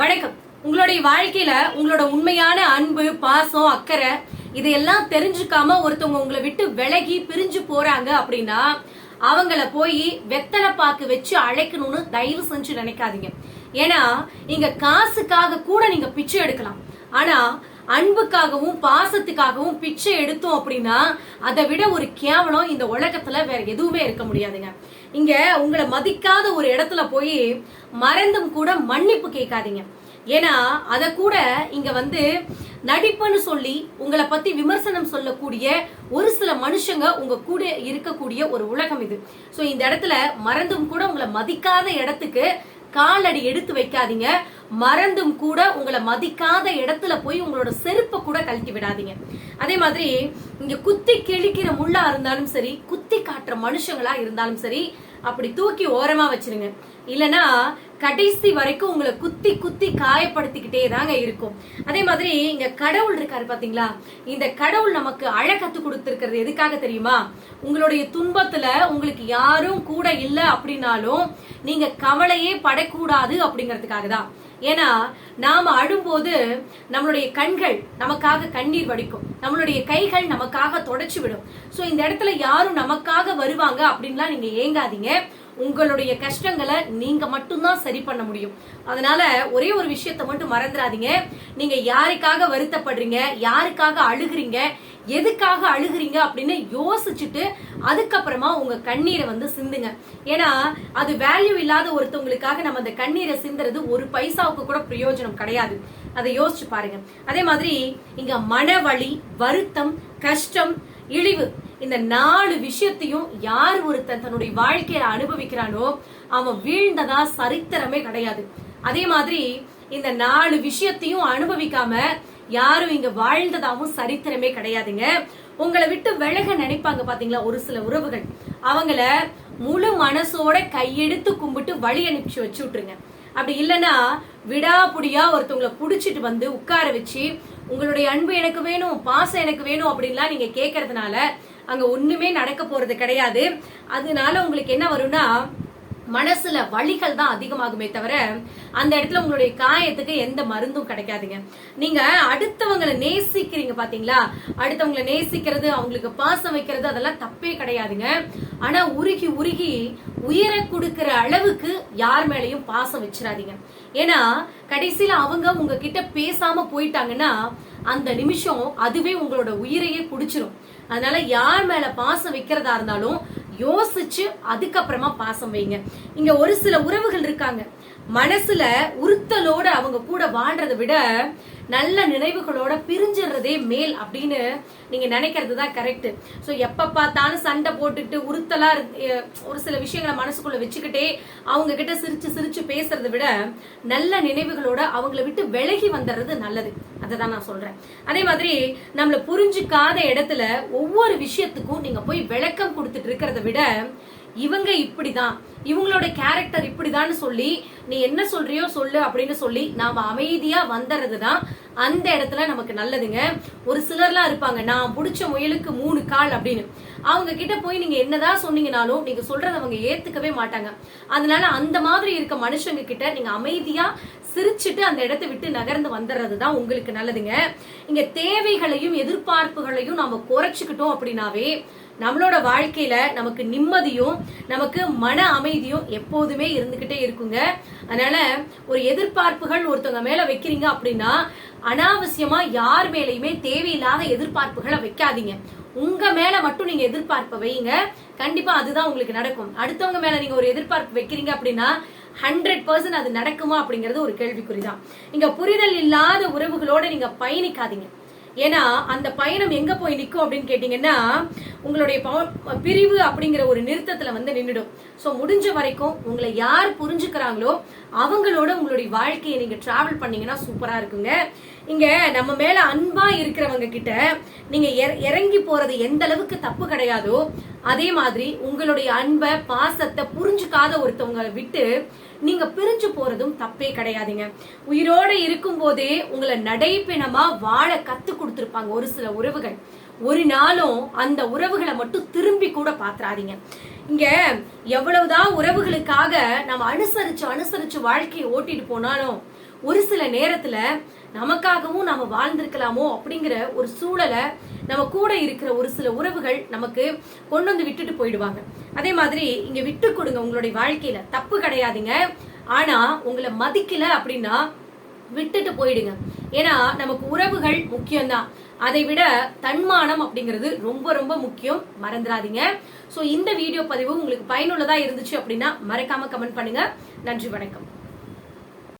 வணக்கம். உங்களுடைய வாழ்க்கையில உங்களோட உண்மையான அன்பு பாசம் அக்கறை இதையெல்லாம் தெரிஞ்சுக்காம ஒருத்தவங்க உங்களை விட்டு விலகி பிரிஞ்சு போறாங்க அப்படின்னா அவங்கள போய் வெத்தலை பாக்கு வச்சு அழைக்கணும்னு தயவு செஞ்சு நினைக்காதீங்க. ஏன்னா இங்க காசுக்காக கூட நீங்க பிச்சை எடுக்கலாம். ஆனா அன்புக்காகவும் பாசத்துக்காகவும் பிச்சை எடுத்தோம் அப்படின்னா அதை விட ஒரு கேவலம் இந்த உலகத்துல வேற எதுவுமே இருக்க முடியாதுங்க. இங்க உங்களை மதிக்காத ஒரு இடத்துல போய் மறந்தும் கூட மன்னிப்பு கேட்காதீங்க. ஏன்னா அத கூட இங்க வந்து நடிப்புன்னு சொல்லி உங்களை பத்தி விமர்சனம் சொல்லக்கூடிய ஒரு சில மனுஷங்க உங்க கூட இருக்கக்கூடிய ஒரு உலகம் இது. சோ இந்த இடத்துல மறந்தும் கூட உங்களை மதிக்காத இடத்துக்கு காலடி எடுத்து வைக்காதீங்க. மறந்தும் கூட உங்களை மதிக்காத இடத்துல போய் உங்களோட செருப்பை கூட கழட்டி விடாதீங்க. அதே மாதிரி இங்க குத்தி கிழிக்கிற முள்ளா இருந்தாலும் சரி குத்தி காட்டுற மனுஷங்களா இருந்தாலும் சரி அப்படி தூக்கி ஓரமா வச்சிருங்க. இல்லனா கடைசி வரைக்கும் உங்களை குத்தி குத்தி காயப்படுத்திக்கிட்டே தாங்க இருக்கும். அதே மாதிரி இங்க கடவுள் இருக்காரு பாத்தீங்களா? இந்த கடவுள் நமக்கு அழ கத்து எதுக்காக தெரியுமா? உங்களுடைய துன்பத்துல உங்களுக்கு யாரும் கூட இல்லை அப்படின்னாலும் நீங்க கவலையே படக்கூடாது அப்படிங்கறதுக்காக தான். ஏன்னா நாம அழும்போது நம்மளுடைய கண்கள் நமக்காக கண்ணீர் வடிக்கும். நம்மளுடைய கைகள் நமக்காக தொடச்சு விடும். சோ இந்த இடத்துல யாரும் நமக்காக வருவாங்க அப்படின்லாம் நீங்க ஏங்காதீங்க. உங்களுடைய கஷ்டங்களை நீங்க மட்டும்தான் சரி பண்ண முடியும். அதனால ஒரே ஒரு விஷயத்த மட்டும் மறந்துடாதீங்க. நீங்க யாருக்காக வருத்தப்படுறீங்க யாருக்காக அழுகுறீங்க எதுக்காக அழுகுறீங்க அப்படின்னு யோசிச்சுட்டு அதுக்கப்புறமா உங்க கண்ணீரை வந்து சிந்துங்க. ஏன்னா அது வேல்யூ இல்லாத ஒருத்தவங்களுக்காக நம்ம அந்த கண்ணீரை சிந்துறது ஒரு பைசாவுக்கு கூட பிரயோஜனம் கிடையாது. அதை யோசிச்சு பாருங்க. அதே மாதிரி இங்க மனவழி வருத்தம் கஷ்டம் இழிவு இந்த நாலு விஷயத்தையும் யார் ஒருத்தன் தன்னுடைய வாழ்க்கையில அனுபவிக்கிறானோ அவன் வீழ்ந்ததா சரித்திரமே கிடையாது. அதே மாதிரி இந்த நாலு விஷயத்தையும் அனுபவிக்காம யாரும் இங்க வாழ்ந்ததாவும் சரித்திரமே கிடையாதுங்க. உங்களை விட்டு விலக நினைப்பாங்க பாத்தீங்களா? ஒரு சில உறவுகள். அவங்கள முழு மனசோட கையெடுத்து கும்பிட்டு வழி அனுப்பிச்சு வச்சு விட்டுருங்க அப்படி இல்லைன்னா விடாபுடியா ஒருத்தவங்களை புடிச்சிட்டு வந்து உட்கார வச்சு உங்களுடைய அன்பு எனக்கு வேணும் பாசம் எனக்கு வேணும் அப்படின்லாம் நீங்க கேட்கறதுனால அங்க ஒண்ணுமே நடக்க போறது கிடையாது. அதனால உங்களுக்கு என்ன வரும்னா மனசுல வலிகள் தான் அதிகமாகுமே தவிர அந்த இடத்துல உங்களுடைய காயத்துக்கு எந்த மருந்தும் கிடைக்காதுங்க. நீங்க அடுத்தவங்களை நேசிக்கிறீங்க பாத்தீங்களா? அடுத்தவங்களை நேசிக்கிறது அவங்களுக்கு பாசம் வைக்கிறது அதெல்லாம் தப்பே கிடையாதுங்க. ஆனா உருகி உருகி உயிரை கொடுக்கிற அளவுக்கு யார் மேலையும் பாசம் வச்சிடாதீங்க ஏன்னா கடைசியில அவங்க உங்ககிட்ட பேசாம போயிட்டாங்கன்னா அந்த நிமிஷம் அதுவே உங்களோட உயிரையே குடிச்சிரும் அதனால யார் மேல பாசம் வைக்கிறதா இருந்தாலும் யோசிச்சு அதுக்கப்புறமா பாசம் வைங்க. இங்க ஒரு சில உறவுகள் இருக்காங்க. மனசுல உறுத்தலோட அவங்க கூட வாழ்றதை விட நல்ல நினைவுகளோட பிரிஞ்சிடுறதே மேல் அப்படின்னு நீங்க நினைக்கிறது தான் கரெக்ட் ஸோ எப்ப பார்த்தாலும் சண்டை போட்டுட்டு உறுத்தலா இரு- ஒரு சில விஷயங்களை மனசுக்குள்ள வச்சுக்கிட்டே அவங்க கிட்ட சிரிச்சு சிரிச்சு பேசுறதை விட நல்ல நினைவுகளோட அவங்கள விட்டு விலகி வந்துடுறது நல்லது. அதை தான் நான் சொல்றேன். அதே மாதிரி நம்மள புரிஞ்சுக்காத இடத்துல ஒவ்வொரு விஷயத்துக்கும் நீங்க போய் விளக்கம் கொடுத்துட்டு இருக்கிறத விட இவங்க இப்படிதான். இவங்களோட கேரக்டர் இப்படிதான்னு சொல்லி நீ என்ன சொல்றியோ சொல்லு அப்படின்னு சொல்லி நாம அமைதியா வந்துடுறது தான் அந்த இடத்துல நமக்கு நல்லதுங்க. ஒரு சிலர்லாம் இருப்பாங்க நான் பிடிச்ச முயலுக்கு மூணு கால் அப்படின்னு. அவங்க கிட்ட போய் நீங்க என்னதான் சொன்னீங்கனாலும் நீங்க சொல்றத அவங்க ஏத்துக்கவே மாட்டாங்க. அதனால அந்த மாதிரி இருக்க மனுஷங்க கிட்ட நீங்க அமைதியா சிரிச்சிட்டு அந்த இடத்தை விட்டு நகர்ந்து வந்துடுறது தான் உங்களுக்கு நல்லதுங்க. இங்க தேவைகளையும் எதிர்பார்ப்புகளையும் நாம குறைச்சிக்கிட்டோம் அப்படின்னாவே நம்மளோட வாழ்க்கையில நமக்கு நிம்மதியும் நமக்கு மன அமைதியும் எப்போதுமே இருந்துகிட்டே இருக்குங்க. அதனால ஒரு எதிர்பார்ப்புகள் ஒருத்தவங்க மேல வைக்கிறீங்க அப்படின்னா அனாவசியமா யார் மேலையுமே தேவையில்லாத எதிர்பார்ப்புகளை வைக்காதீங்க. உங்க மேல மட்டும் நீங்க எதிர்பார்ப்பை வைங்க. கண்டிப்பா அதுதான் உங்களுக்கு நடக்கும். அடுத்தவங்க மேல நீங்க ஒரு எதிர்பார்ப்பு வைக்கிறீங்க அப்படின்னா ஹண்ட்ரட் பர்சன்ட் அது நடக்குமா அப்படிங்கறது ஒரு கேள்விக்குறிதான். இங்க புரிதல் இல்லாத உறவுகளோட நீங்க பயணிக்காதீங்க. ஏன்னா அந்த பயணம் எங்க போய் நிற்கும் அப்படின்னு கேட்டீங்கன்னா உங்களுடைய பிரிவு அப்படிங்கிற ஒரு நிறுத்தத்துல வந்து நின்றுடும் ஸோ முடிஞ்ச வரைக்கும் உங்களை யார் புரிஞ்சுக்கிறாங்களோ அவங்களோட உங்களுடைய வாழ்க்கையை நீங்க டிராவல் பண்ணீங்கன்னா சூப்பரா இருக்குங்க. இங்க நம்ம மேல அன்பா இருக்கிறவங்க கிட்ட நீங்க இறங்கி போறது எந்த அளவுக்கு தப்பு கிடையாதோ அதே மாதிரி உங்களுடைய அன்பை பாசத்தை புரிஞ்சுக்காத ஒருத்தவங்களை விட்டு நீங்க பிரிஞ்சு போறதும் தப்பே கிடையாதுங்க. உயிரோட இருக்கும் போதே உங்களை நடைப்பெணமா வாழ கத்து கொடுத்துருப்பாங்க ஒரு சில உறவுகள். ஒரு நாளும் அந்த உறவுகளை மட்டும் திரும்பி கூட பாத்துறாதீங்க. இங்க எவ்வளவுதான் உறவுகளுக்காக நம்ம அனுசரிச்சு அனுசரிச்சு வாழ்க்கையை ஓட்டிட்டு போனாலும் ஒரு சில நேரத்துல நமக்காகவும் நாம வாழ்ந்திருக்கலாமோ அப்படிங்கிற ஒரு சூழலை நம்ம கூட இருக்கிற ஒரு சில உறவுகள் நமக்கு கொண்டு வந்து விட்டுட்டு போயிடுவாங்க. அதே மாதிரி இங்க விட்டு கொடுங்க உங்களுடைய வாழ்க்கையில. தப்பு கிடையாதுங்க. ஆனா உங்களை மதிக்கல அப்படின்னா விட்டுட்டு போயிடுங்க. ஏன்னா நமக்கு உறவுகள் முக்கியம்தான். அதை விட தன்மானம் அப்படிங்கிறது ரொம்ப ரொம்ப முக்கியம். மறந்துடாதீங்க. ஸோ இந்த வீடியோ பதிவு உங்களுக்கு பயனுள்ளதா இருந்துச்சு அப்படின்னா மறக்காம கமெண்ட் பண்ணுங்க. நன்றி வணக்கம்.